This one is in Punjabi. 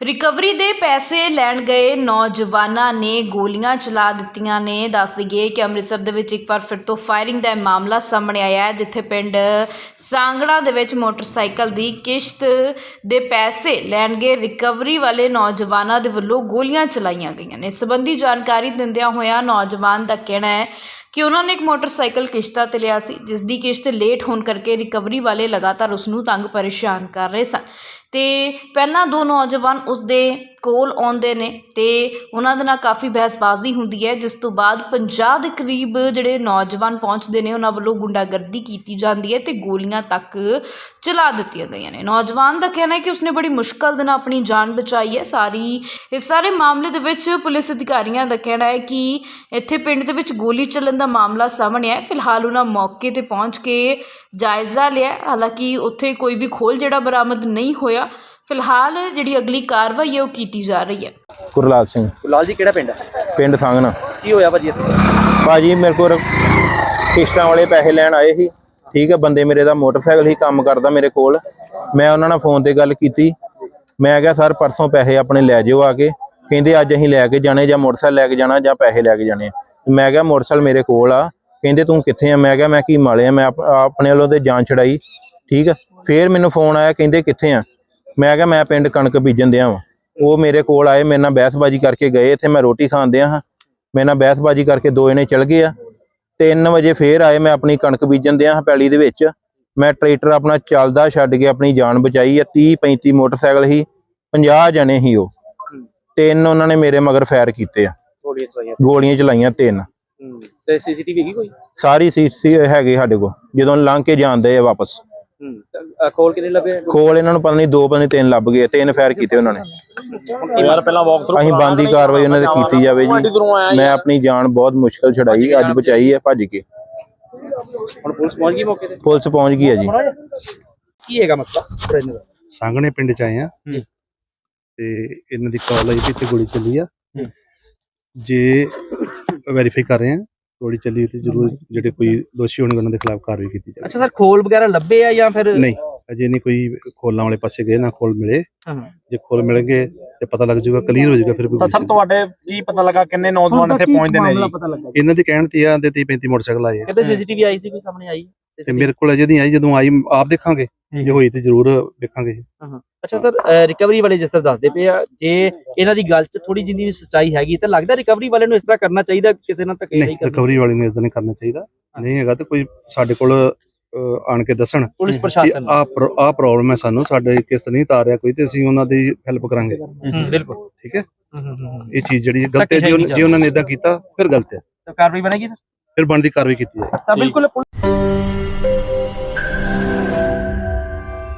ਰਿਕਵਰੀ ਦੇ ਪੈਸੇ ਲੈਣ ਗਏ ਨੌਜਵਾਨਾਂ ਨੇ ਗੋਲੀਆਂ ਚਲਾ ਦਿੱਤੀਆਂ ਨੇ। ਦੱਸ ਦਈਏ ਕਿ ਅੰਮ੍ਰਿਤਸਰ ਦੇ ਵਿੱਚ ਇੱਕ ਵਾਰ ਫਿਰ ਤੋਂ ਫਾਇਰਿੰਗ ਦਾ ਇਹ ਮਾਮਲਾ ਸਾਹਮਣੇ ਆਇਆ ਹੈ, ਜਿੱਥੇ ਪਿੰਡ ਸਾਂਗੜਾ ਦੇ ਵਿੱਚ ਮੋਟਰਸਾਈਕਲ ਦੀ ਕਿਸ਼ਤ ਦੇ ਪੈਸੇ ਲੈਣ ਗਏ। ਰਿਕਵਰੀ ਵਾਲੇ ਨੌਜਵਾਨਾਂ ਦੇ ਵੱਲੋਂ ਗੋਲੀਆਂ ਚਲਾਈਆਂ ਗਈਆਂ ਨੇ। ਇਸ ਸੰਬੰਧੀ ਜਾਣਕਾਰੀ ਦਿੰਦਿਆਂ ਹੋਇਆਂ ਨੌਜਵਾਨ ਦਾ ਕਹਿਣਾ ਹੈ ਕਿ ਉਹਨਾਂ ਨੇ ਇੱਕ ਮੋਟਰਸਾਈਕਲ ਕਿਸ਼ਤਾਂ ਤੇ ਲਿਆ ਸੀ, ਜਿਸ ਦੀ ਕਿਸ਼ਤ ਲੇਟ ਹੋਣ ਕਰਕੇ ਰਿਕਵਰੀ ਵਾਲੇ ਲਗਾਤਾਰ ਉਸ ਨੂੰ ਤੰਗ ਪਰੇਸ਼ਾਨ ਕਰ ਰਹੇ ਸਨ। ਤੇ ਪਹਿਲਾਂ ਦੋ ਨੌਜਵਾਨ ਉਸਦੇ ਕੋਲ ਆਉਂਦੇ ਨੇ ਅਤੇ ਉਹਨਾਂ ਦੇ ਨਾਲ ਕਾਫੀ ਬਹਿਸਬਾਜ਼ੀ ਹੁੰਦੀ ਹੈ, ਜਿਸ ਤੋਂ ਬਾਅਦ 50 ਦੇ ਕਰੀਬ ਜਿਹੜੇ ਨੌਜਵਾਨ ਪਹੁੰਚਦੇ ਨੇ, ਉਹਨਾਂ ਵੱਲੋਂ ਗੁੰਡਾਗਰਦੀ ਕੀਤੀ ਜਾਂਦੀ ਹੈ ਅਤੇ ਗੋਲੀਆਂ ਤੱਕ ਚਲਾ ਦਿੱਤੀਆਂ ਗਈਆਂ ਨੇ। ਨੌਜਵਾਨ ਦਾ ਕਹਿਣਾ ਹੈ ਕਿ ਉਸਨੇ ਬੜੀ ਮੁਸ਼ਕਲ ਦੇ ਨਾਲ ਆਪਣੀ ਜਾਨ ਬਚਾਈ ਹੈ। ਸਾਰੀ, ਇਸ ਸਾਰੇ ਮਾਮਲੇ ਦੇ ਵਿੱਚ ਪੁਲਿਸ ਅਧਿਕਾਰੀਆਂ ਦਾ ਕਹਿਣਾ ਹੈ ਕਿ ਇੱਥੇ ਪਿੰਡ ਦੇ ਵਿੱਚ ਗੋਲੀ ਚੱਲਣ ਦਾ ਮਾਮਲਾ ਸਾਹਮਣੇ ਆਇਆ ਫਿਲਹਾਲ ਉਹਨਾਂ ਮੌਕੇ ਤੇ ਪਹੁੰਚ ਕੇ ਜਾਇਜ਼ਾ ਲਿਆ ਹਾਲਾਂਕਿ ਉੱਥੇ ਕੋਈ ਵੀ ਖੋਲ ਜਿਹੜਾ ਬਰਾਮਦ ਨਹੀਂ ਹੋਇਆ। ਫਿਲਹਾਲ ਜਿਹੜੀ ਅਗਲੀ ਕਾਰਵਾਈ ਹੈ ਉਹ ਕੀਤੀ ਜਾ ਰਹੀ ਹੈ। ਗੁਰਲਾਲ ਸਿੰਘ। ਲਾਲ ਜੀ ਕਿਹੜਾ ਪਿੰਡ ਹੈ ਪਿੰਡ ਸੰਗਣਾ ਕੀ ਹੋਇਆ ਭਾਜੀ ਇੱਥੇ? ਭਾਜੀ ਮੇਰੇ ਕੋਲ ਕਿਸ਼ਤਾਂ ਵਾਲੇ ਪੈਸੇ ਲੈਣ ਆਏ ਸੀ। ਠੀਕ ਹੈ ਬੰਦੇ ਮੇਰੇ ਦਾ ਮੋਟਰਸਾਈਕਲ ਹੀ ਕੰਮ ਕਰਦਾ ਮੇਰੇ ਕੋਲ। ਮੈਂ ਉਹਨਾਂ ਨਾਲ ਫੋਨ ਤੇ ਗੱਲ ਕੀਤੀ। ਮੈਂ ਕਿਹਾ ਸਰ ਪਰਸੋਂ ਪੈਸੇ ਆਪਣੇ ਲੈ ਜਿਓ ਆ ਕੇ। ਕਹਿੰਦੇ ਅੱਜ ਅਸੀਂ ਲੈ ਕੇ ਜਾਣੇ ਜਾਂ ਮੋਟਰਸਾਈਕਲ ਲੈ ਕੇ ਜਾਣਾ ਜਾਂ ਪੈਸੇ ਲੈ ਕੇ ਜਾਣੇ ਆ। ਮੈਂ ਕਿਹਾ ਮੋਟਰਸਾਈਕਲ ਮੇਰੇ ਕੋਲ ਆ। ਕਹਿੰਦੇ ਤੂੰ ਕਿੱਥੇ ਆ? ਮੈਂ ਕਿਹਾ ਮੈਂ ਕੀ ਮਾਲੇ ਆ ਮੈਂ ਆਪ- ਆਪਣੇ ਵੱਲੋਂ ਤੇ ਜਾਨ ਛੜਾਈ ਠੀਕ ਹੈ ਫੇਰ ਮੈਨੂੰ ਫੋਨ ਆਇਆ ਕਹਿੰਦੇ ਕਿੱਥੇ ਆ? ਮੈਂ ਕਿਹਾ ਮੈਂ ਪਿੰਡ ਕਣਕ ਬੀਜਣ ਦਿਆਂ ਵਾਂ। ਉਹ ਮੇਰੇ ਕੋਲ ਆਏ ਮੇਰੇ ਨਾਲ ਬਹਿਸਬਾਜ਼ੀ ਕਰਕੇ ਗਏ ਇੱਥੇ ਮੈਂ ਰੋਟੀ ਖਾਣ ਦਿਆਂ ਹਾਂ। ਮੇਰੇ ਨਾਲ ਬਹਿਸਬਾਜ਼ੀ ਕਰਕੇ ਦੋ ਜਣੇ ਚਲ ਗਏ ਆ। 3 ਵਜੇ ਫੇਰ ਆਏ ਮੈਂ ਆਪਣੀ ਕਣਕ ਬੀਜਣ ਦਿਆਂ ਹਾਂ ਪੈਲੀ ਦੇ ਵਿੱਚ। ਮੈਂ ਟਰੈਕਟਰ ਆਪਣਾ ਚੱਲਦਾ ਛੱਡ ਕੇ ਆਪਣੀ ਜਾਨ ਬਚਾਈ ਆ 30 35 ਮੋਟਰਸਾਈਕਲ ਹੀ 50 ਜਣੇ ਹੀ ਉਹ। ਤਿੰਨ ਉਹਨਾਂ ਨੇ ਮੇਰੇ ਮਗਰ ਫਾਇਰ ਕੀਤੇ ਆ। ਗੋਲੀਆਂ ਚਲਾਈਆਂ। ਤਿੰਨ। ਤੇ ਸੀਸੀਟੀਵੀ ਹੈਗੀ ਕੋਈ? ਸਾਰੀ ਸੀ ਸੀ ਹੈਗੇ ਸਾਡੇ ਕੋਲ ਜਦੋਂ ਲੰਘ ਕੇ ਜਾਂਦੇ ਆ ਵਾਪਸ। ਖੋਲ ਕੇ ਨਹੀਂ ਲੱਭੇ? ਖੋਲ ਇਹਨਾਂ ਨੂੰ ਪਤਾ ਨਹੀਂ ਦੋ ਪਤਾ ਨਹੀਂ ਤਿੰਨ ਲੱਭ ਗਏ ਤਿੰਨ ਫਾਇਰ ਕੀਤੇ ਉਹਨਾਂ ਨੇ। ਯਾਰ ਪਹਿਲਾਂ ਵਾਕ ਥਰੂ ਅਸੀਂ ਬੰਦੀ ਕਾਰਵਾਈ ਉਹਨਾਂ ਤੇ ਕੀਤੀ ਜਾਵੇ ਜੀ। ਮੈਂ ਆਪਣੀ ਜਾਨ ਬਹੁਤ ਮੁਸ਼ਕਲ ਛਡਾਈ ਅੱਜ ਬਚਾਈ ਹੈ ਭੱਜ ਕੇ। ਹੁਣ ਪੁਲਿਸ ਪਹੁੰਚ ਗਈ ਮੌਕੇ ਤੇ? ਪੁਲਿਸ ਪਹੁੰਚ ਗਈ ਹੈ ਜੀ। ਕੀ ਹੈਗਾ ਮਸਲਾ? ਸਾਂਗਣੇ ਪਿੰਡ ਚ ਆਏ ਆ। ਤੇ ਇਹਨਾਂ ਦੀ ਕਾਲ ਆਈ ਕਿ ਇੱਥੇ ਗੋਲੀ ਚੱਲੀ ਆ। ਜੇ ਵੈਰੀਫਾਈ ਕਰ ਰਹੇ ਆ ਗੋਲੀ ਚੱਲੀ ਤੇ ਜ਼ਰੂਰ ਜਿਹੜੇ ਕੋਈ ਦੋਸ਼ੀ ਹੋਣਗੇ ਉਹਨਾਂ ਦੇ ਖਿਲਾਫ ਕਾਰਵਾਈ ਕੀਤੀ ਜਾਵੇ। ਅੱਛਾ ਸਰ ਖੋਲ ਵਗੈਰਾ ਲੱਭੇ ਆ ਜਾਂ ਫਿਰ ਨਹੀਂ। ਅਜੇ ਨਹੀਂ ਕੋਈ ਖੋਲਾਂ ਵਾਲੇ ਪਾਸੇ ਗਏ ਨਾ ਖੋਲ ਮਿਲੇ। ਹਾਂ। ਜੇ ਖੋਲ ਮਿਲਣਗੇ ਤੇ ਪਤਾ ਲੱਗ ਜਾਊਗਾ ਕਲੀਅਰ ਹੋ ਜਾਊਗਾ ਫਿਰ ਤਾਂ ਸਰ ਤੁਹਾਡੇ ਕੀ ਪਤਾ ਲੱਗਾ ਕਿੰਨੇ ਨੌਜਵਾਨ ਇੱਥੇ ਪਹੁੰਚਦੇ ਨੇ ਜੀ? ਇਹਨਾਂ ਦੇ ਕਹਿਣ ਤੇ ਆ ਦੇ 30 35 ਮੋਟਰਸਾਈਕਲ ਆਏ। ਕਹਿੰਦੇ ਸੀਸੀਟੀਵੀ ਆਈ ਸੀ ਕੋਈ ਸਾਹਮਣੇ ਆਈ? ਤੇ ਮੇਰੇ ਕੋਲ ਅਜੇ ਨਹੀਂ ਆਈ ਜਦੋਂ ਆਈ ਆਪ ਦੇਖਾਂਗੇ ਜੇ ਹੋਈ ਤੇ ਜ਼ਰੂਰ ਦੇਖਾਂਗੇ ਅੱਛਾ ਸਰ ਰਿਕਵਰੀ ਵਾਲੇ ਜਿਸ ਤਰ੍ਹਾਂ ਦੱਸਦੇ ਪਏ ਆ ਜੇ ਇਹਨਾਂ ਦੀ ਗੱਲ 'ਚ ਥੋੜੀ ਜਿੰਨੀ ਵੀ ਸੱਚਾਈ ਹੈਗੀ ਤਾਂ ਲੱਗਦਾ ਰਿਕਵਰੀ ਵਾਲੇ ਨੂੰ ਇਸ ਤਰ੍ਹਾਂ ਕਰਨਾ ਚਾਹੀਦਾ ਕਿਸੇ ਨਾਲ ਧੱਕੇ ਨਹੀਂ ਕਰਨਾ ਰਿਕਵਰੀ ਵਾਲੀ ਨੂੰ ਇਦਾਂ ਨਹੀਂ ਕਰਨਾ ਚਾਹੀਦਾ। ਨਹੀਂ ਹੈਗਾ ਤੇ ਕੋਈ ਸਾਡੇ ਕੋਲ ਆਣ ਕੇ ਦੱਸਣ ਪੁਲਿਸ ਪ੍ਰਸ਼ਾਸਨ। ਆ ਆ ਪ੍ਰੋਬਲਮ ਹੈ ਸਾਨੂੰ ਸਾਡੇ ਕਿਸ ਨਹੀਂ ਤਾਰਿਆ ਕੋਈ ਤੇ ਅਸੀਂ ਉਹਨਾਂ ਦੀ ਹੈਲਪ ਕਰਾਂਗੇ। ਹੂੰ, ਬਿਲਕੁਲ। ਠੀਕ ਹੈ? ਹੂੰ, ਹੂੰ, ਹੂੰ, ਹੂੰ। ਇਹ ਚੀਜ਼ ਜਿਹੜੀ ਹੈ ਗਲਤ ਹੈ ਜੇ ਉਹਨਾਂ- ਨੇ ਇਦਾਂ ਕੀਤਾ ਫਿਰ ਗਲਤ ਹੈ। ਤਾਂ ਕਾਰਵਾਈ ਬਣੇਗੀ ਸਰ? ਫਿਰ ਬਣਦੀ ਕਾਰਵਾਈ ਕੀਤੀ ਜਾਏ ਤਾਂ ਬਿਲਕੁਲ ਪੁਲਿਸ